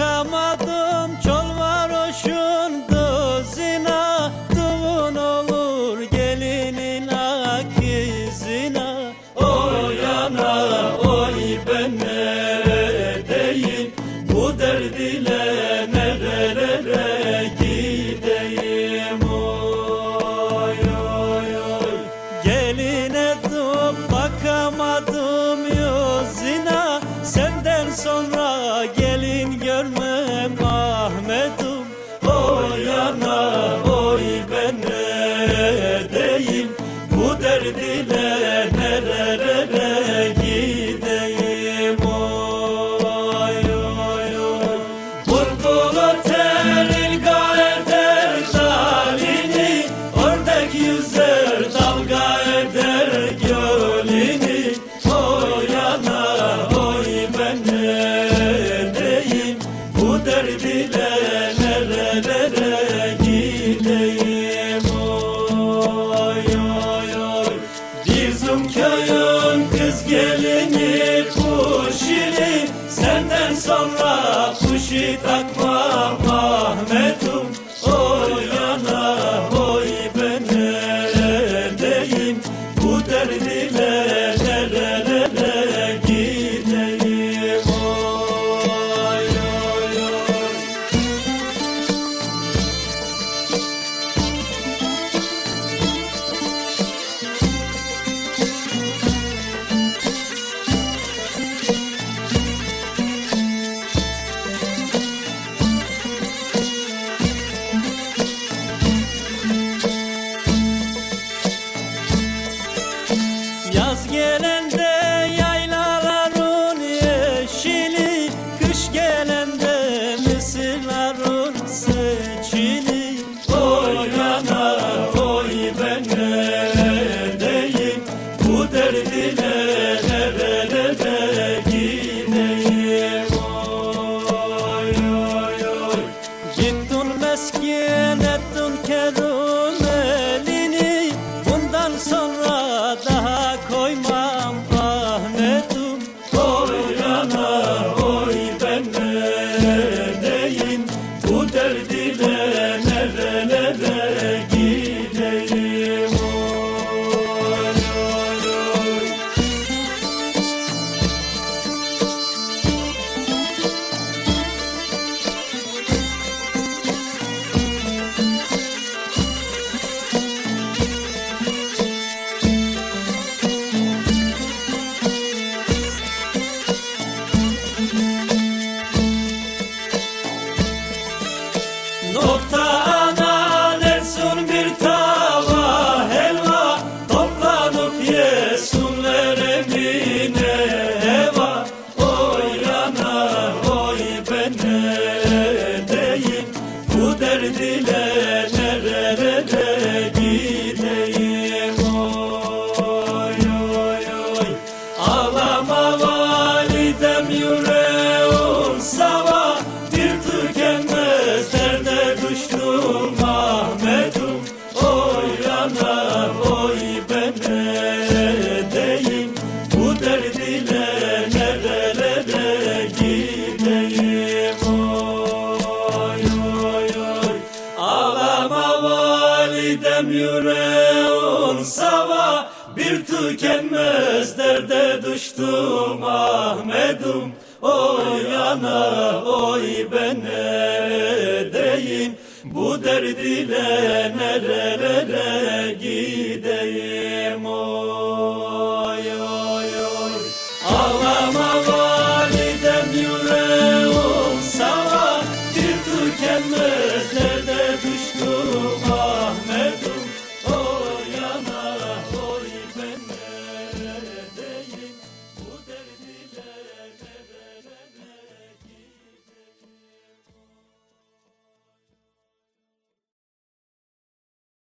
Bakamadım çol varoşun kızına Düğün olur gelinin akizine Oy ana oy ben neredeyim? Bu derd ile nerelere gideyim? Oy oy oy. Geline dur bakamadım yüzüne Senden sonra gelin görmem Ahmet'im Oy ana oy ben neredeyim Bu derd ile nerelere gideyim? Oy oy oy. Bulbul sonra kuşi takmam Ahmet'im Oy ana oy ben neredeyim Bu derd Bu sava Bir tükenmez derde düştüm Ahmet'im Oy ana oy ben neredeyim Bu derd ile nerelere gideyim? Oy